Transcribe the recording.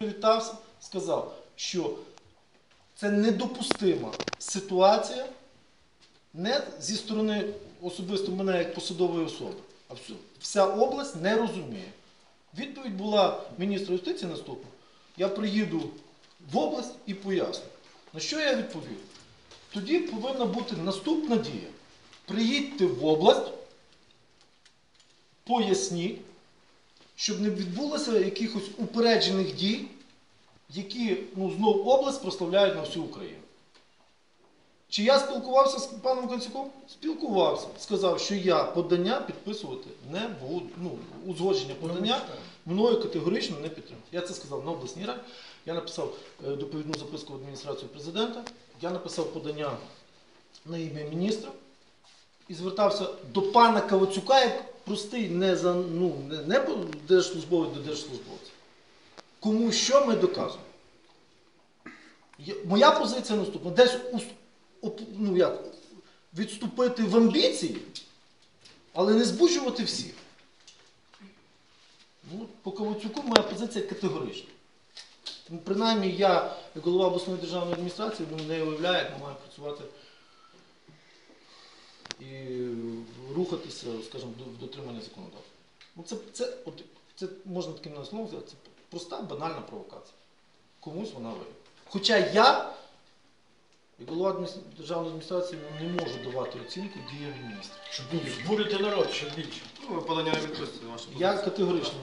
привітався, сказав, що це недопустима ситуація не зі сторони особисто мене як посадової особи. А вся область не розуміє. Відповідь була міністра юстиції наступна. Я приїду в область і поясню. На що я відповів? Тоді повинна бути наступна дія. Приїдьте в область, поясніть, щоб не відбулося якихось упереджених дій, які ну, знов область прославляють на всю Україну. Чи я спілкувався з паном Концюком? Спілкувався. Сказав, що я подання підписувати не буду. Ну, узгодження подання мною категорично не підтримую. Я це сказав на обласній раді. Я написав е, доповідну записку в адміністрацію президента. Я написав подання на ім'я міністра і звертався до пана Кавацюка як простий не, за, ну, не, держслужбовець до держслужбовця. Кому що ми доказуємо? Моя позиція наступна. Десь ну, як, відступити в амбіції, але не збуджувати всіх. Ну, по Ковацюку моя позиція категорична. Ну, принаймні я, як голова обласної державної адміністрації, не уявляю, як ми маємо працювати і рухатися, скажімо, в дотримання законодавства. Ну, це, це, от, це можна таким на словом сказати, це проста банальна провокація. Комусь вона вигідна. Хоча я, як голова державної адміністрації, ну, не можу давати оцінку діям міністра. Щоб більше. Збурити народ, щоб більше. Ну, ви подання не відпустите, ваше Я категорично